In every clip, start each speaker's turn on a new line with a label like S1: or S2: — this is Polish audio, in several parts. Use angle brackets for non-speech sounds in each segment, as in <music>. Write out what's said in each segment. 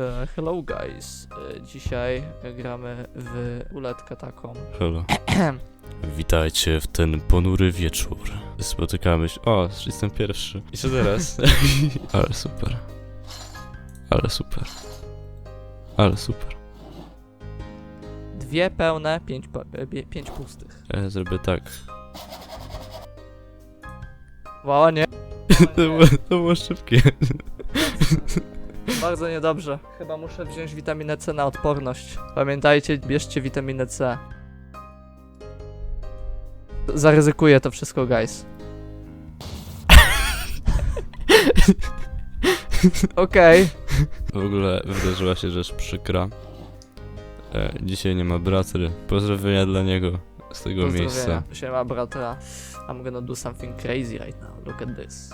S1: E, hello guys. E, dzisiaj gramy w uletkę taką. <clears throat>
S2: Halo. Witajcie w ten ponury wieczór. Spotykamy się. O, jestem pierwszy. I co teraz? <laughs> Ale super. Ale super. Ale super.
S1: Dwie pełne, pięć, e, pięć pustych.
S2: Ja zrobię tak.
S1: Wow, nie. <laughs>
S2: To było, to było szybkie. <laughs>
S1: Bardzo niedobrze. Chyba muszę wziąć witaminę C na odporność. Pamiętajcie, bierzcie witaminę C. Zaryzykuję to wszystko, guys. <laughs> Okej.
S2: W ogóle wydarzyła się rzecz przykra. E, dzisiaj nie ma bratry. Pozdrowienia dla niego z tego miejsca.
S1: Pozdrowienia. Siema, bratra. I'm gonna do something crazy right now. Look at this.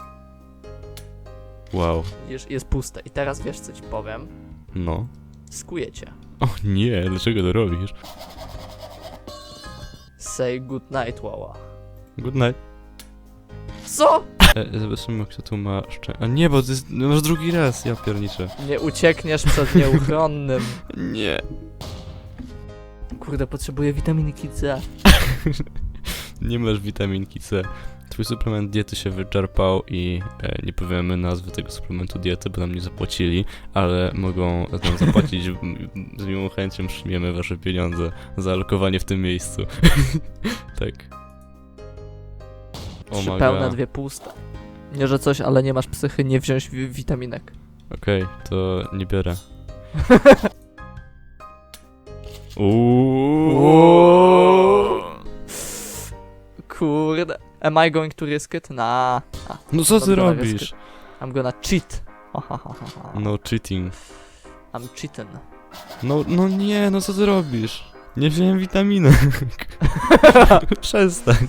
S2: Wow.
S1: Widzisz, jest puste. I teraz wiesz, co ci powiem.
S2: No.
S1: Skuję cię.
S2: O nie, dlaczego to robisz?
S1: Say good night, Wała.
S2: Good night.
S1: Co?
S2: E, zobaczymy, kto tu ma szczę... A nie, bo to jest... no, masz drugi raz, ja pierniczę.
S1: Nie uciekniesz przed nieuchronnym. <laughs>
S2: Nie.
S1: Kurde, potrzebuję witaminki C. <laughs>
S2: Nie masz witaminki C. Twój suplement diety się wyczerpał i e, nie powiemy nazwy tego suplementu diety, bo nam nie zapłacili, ale mogą nam zapłacić. Z miłą chęcią przyjmiemy wasze pieniądze za alokowanie w tym miejscu. <laughs> tak. O
S1: Trzy pełne, dwie puste. Nie, że coś, ale nie masz psychy, nie wziąć wi- witaminek.
S2: Okej, to nie biorę. <laughs> Uuuu.
S1: Am I going to risk it? Nah. Ah,
S2: No co ty
S1: Dobra,
S2: robisz?
S1: I'm gonna cheat. Ha, ha, ha, ha, ha.
S2: No cheating.
S1: I'm cheating.
S2: No, no nie, no co ty robisz? Nie wziąłem witaminek. <laughs> Przestań.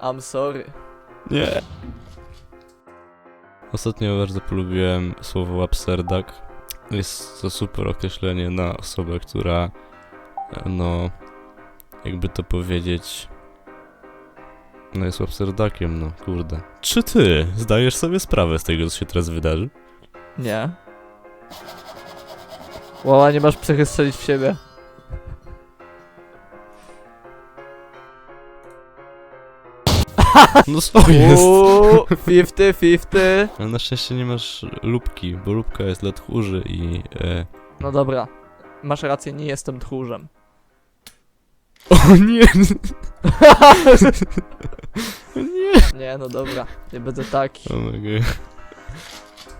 S1: I'm sorry.
S2: Nie. Ostatnio bardzo polubiłem słowo absurdak. Jest to super określenie na osobę, która e, no jakby to powiedzieć no jest absurdakiem, no kurde. Czy ty zdajesz sobie sprawę z tego, co się teraz wydarzy?
S1: Nie. Wała, nie masz psychy strzelić w siebie. <laughs>
S2: No co jest?
S1: Uuu, 50-50.
S2: Ale na szczęście nie masz lubki, bo lubka jest dla tchórzy i... E...
S1: No dobra. Masz rację, nie jestem tchórzem.
S2: O nie! <laughs> Nie!
S1: No dobra. Nie będę taki.
S2: My god.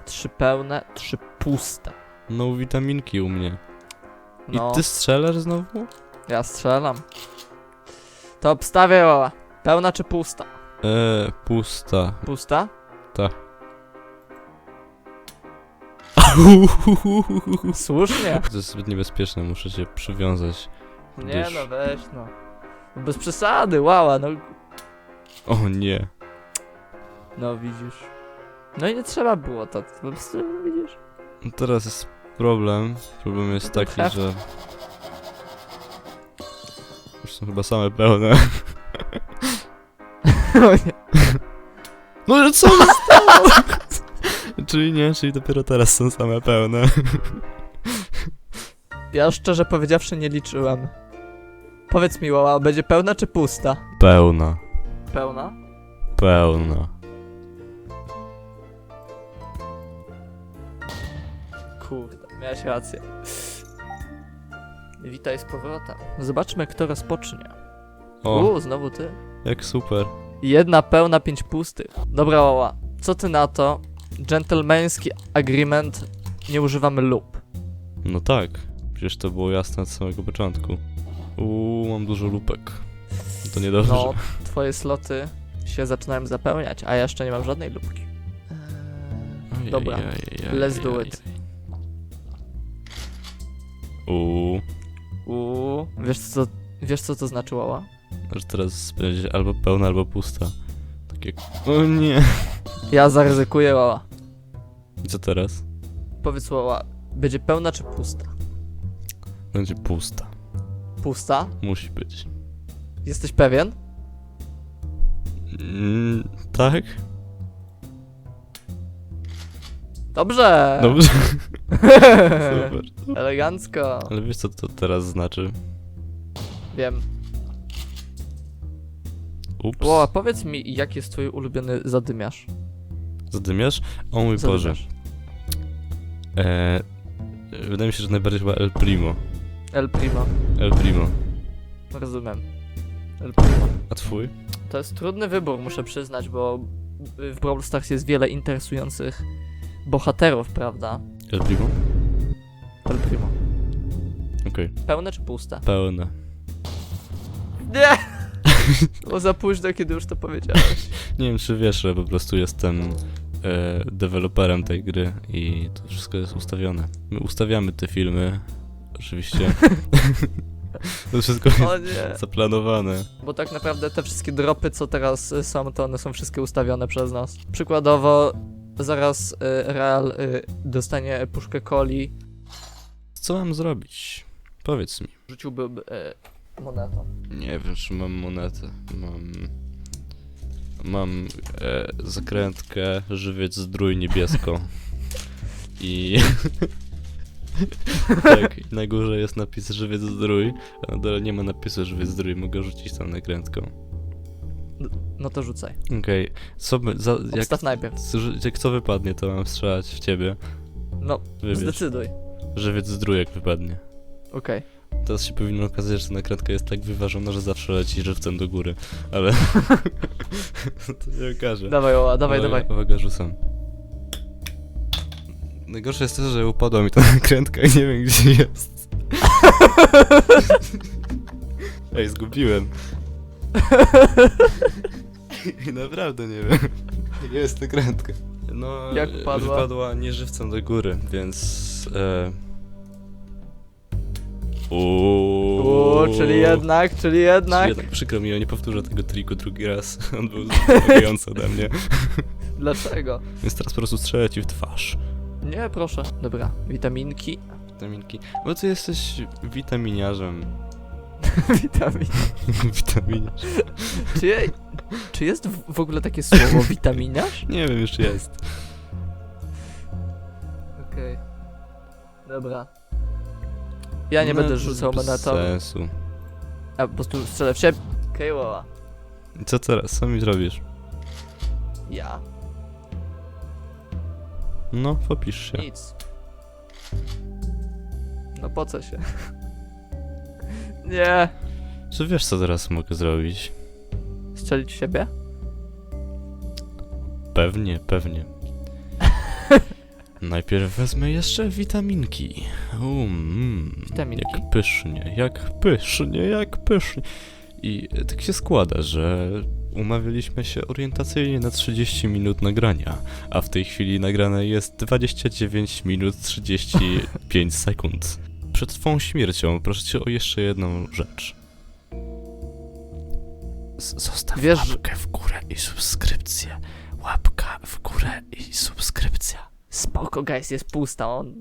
S1: Trzy pełne, trzy puste.
S2: No witaminki u mnie.
S1: No,
S2: I ty strzelasz znowu?
S1: ja strzelam. To obstawię, Wała. Pełna czy pusta?
S2: Eee, pusta.
S1: Pusta? <laughs> Słusznie.
S2: To jest zbyt niebezpieczne, muszę się przywiązać.
S1: Nie
S2: Dysz.
S1: no, weź no. Bez przesady, Wała, no.
S2: O nie.
S1: No widzisz. No i nie trzeba było to, po prostu widzisz.
S2: No Teraz jest problem. Problem jest taki,
S1: heft.
S2: że... Już są chyba same pełne. <laughs> <laughs>
S1: O nie.
S2: No ale co się stało? <laughs> czyli nie, czyli dopiero teraz są same pełne.
S1: Ja szczerze powiedziawszy nie liczyłem. Powiedz mi, Wała, będzie pełna czy pusta?
S2: Pełna.
S1: Pełna?
S2: Pełna.
S1: Kurde, miałeś rację. Witaj z powrotem. Zobaczmy, kto rozpocznie.
S2: O,
S1: Uuu, znowu ty.
S2: jak super.
S1: Jedna pełna, pięć pustych. Dobra, Wała, co ty na to? Gentlemanski agreement, nie używamy lub.
S2: No tak, przecież to było jasne od samego początku. Uuu, mam dużo lupek. To niedobrze.
S1: No, twoje sloty się zaczynają zapełniać, a ja jeszcze nie mam żadnej lubki. Eee, dobra, let's do it.
S2: Uuu,
S1: Uuu, wiesz co, wiesz co to znaczy, Wała?
S2: że teraz będzie albo pełna, albo pusta. Tak jak... O nie.
S1: Ja zaryzykuję, Wała.
S2: I co teraz?
S1: Powiedz, Wała, będzie pełna czy pusta?
S2: Będzie pusta.
S1: Pusta?
S2: Musi być.
S1: Jesteś pewien?
S2: Mm, tak?
S1: Dobrze!
S2: Dobrze. <laughs> Super.
S1: Elegancko.
S2: Ale wiesz co to teraz znaczy?
S1: Wiem.
S2: Ups.
S1: Ło, powiedz mi, jaki jest twój ulubiony zadymiarz?
S2: Zadymiasz? O mój Boże.
S1: Zadymiarz.
S2: E, wydaje mi się, że najbardziej chyba El Primo.
S1: El Primo.
S2: El Primo.
S1: Rozumiem. El Primo.
S2: A twój?
S1: To jest trudny wybór, muszę przyznać, bo w Brawl Stars jest wiele interesujących bohaterów, prawda?
S2: El Primo?
S1: El Primo.
S2: Okej.
S1: Pełne czy puste?
S2: Pełne.
S1: Nie! <laughs> Było za późno, kiedy już to powiedziałeś. <laughs>
S2: Nie wiem, czy wiesz, że po prostu jestem e, deweloperem tej gry i to wszystko jest ustawione. My ustawiamy te filmy, oczywiście. <laughs> <laughs> to wszystko jest
S1: O nie.
S2: zaplanowane.
S1: Bo tak naprawdę te wszystkie dropy, co teraz y, są, to one są wszystkie ustawione przez nas. Przykładowo, zaraz y, Real y, dostanie puszkę coli,
S2: Co mam zrobić? Powiedz mi.
S1: rzuciłbym y, monetą.
S2: Nie wiem, czy mam monetę. Mam... Mam e, zakrętkę, żywiec zdrój niebiesko. I... <laughs> <laughs> tak, na górze jest napis żywiec zdrój, a na dole nie ma napisu żywiec zdrój, mogę rzucić tam nakrętką.
S1: No to rzucaj.
S2: Okej, co by, za, jak,
S1: Obstaw najpierw.
S2: z- jak co wypadnie, to mam strzelać w ciebie.
S1: No,
S2: Wybierz.
S1: zdecyduj.
S2: Żywiec zdrój jak wypadnie.
S1: Okej.
S2: Teraz się powinno okazać, że ta nakrętka jest tak wyważona, że zawsze leci żywcem do góry, ale... <laughs> <laughs> to się okaże.
S1: Dawaj, Oła, dawaj, dawaj.
S2: Uwaga, rzucam. Najgorsze jest to, że upadła mi ta <laughs> nakrętka i nie wiem gdzie jest. <laughs> Ej, zgubiłem. I <laughs> naprawdę nie wiem. Gdzie jest nakrętka? No,
S1: Jak padła?
S2: Wypadła nie żywcem do góry, więc... E... Uuu.
S1: Czyli jednak, czyli jednak.
S2: Jednak przykro mi, ja nie powtórzę tego triku drugi raz. On był wymagający ode mnie.
S1: Dlaczego?
S2: Więc teraz po prostu strzelę ci w twarz.
S1: Nie, proszę. Dobra, witaminki.
S2: Witaminki. Bo ty jesteś witaminiarzem. <laughs>
S1: Witamin. <laughs>
S2: Witaminiarz.
S1: Czy, je, czy jest w w ogóle takie słowo <laughs> witaminiarz?
S2: Nie wiem, już jest.
S1: Okej. Dobra. Ja nie
S2: No,
S1: będę
S2: to
S1: rzucał
S2: bez
S1: monetą.
S2: sensu.
S1: Ja po prostu strzelę w siebie. Okej,
S2: co teraz? Co mi zrobisz?
S1: Ja.
S2: No, popisz się.
S1: Nic. No po co się? <laughs> Nie.
S2: Czy wiesz, co teraz mogę zrobić?
S1: Strzelić w siebie?
S2: Pewnie, pewnie. <laughs> Najpierw wezmę jeszcze witaminki. Um,
S1: Witaminki?
S2: Jak pysznie, jak pysznie, jak pysznie. I tak się składa, że umawialiśmy się orientacyjnie na 30 minut nagrania, a w tej chwili nagrane jest 29 minut 35 <laughs> sekund. Przed twą śmiercią proszę cię o jeszcze jedną rzecz. Z- Zostaw
S1: Wiesz,
S2: łapkę w górę i subskrypcję. Łapka w górę i subskrypcja.
S1: Spoko, guys, jest pusta. On...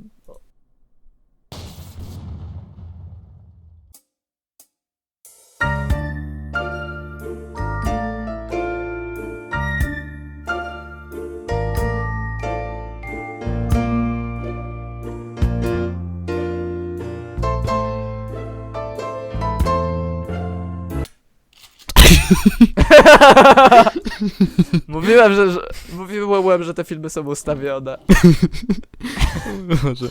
S1: <laughs> mówiłem, że, że mówiłem, że te filmy są ustawione. <laughs>
S2: Może.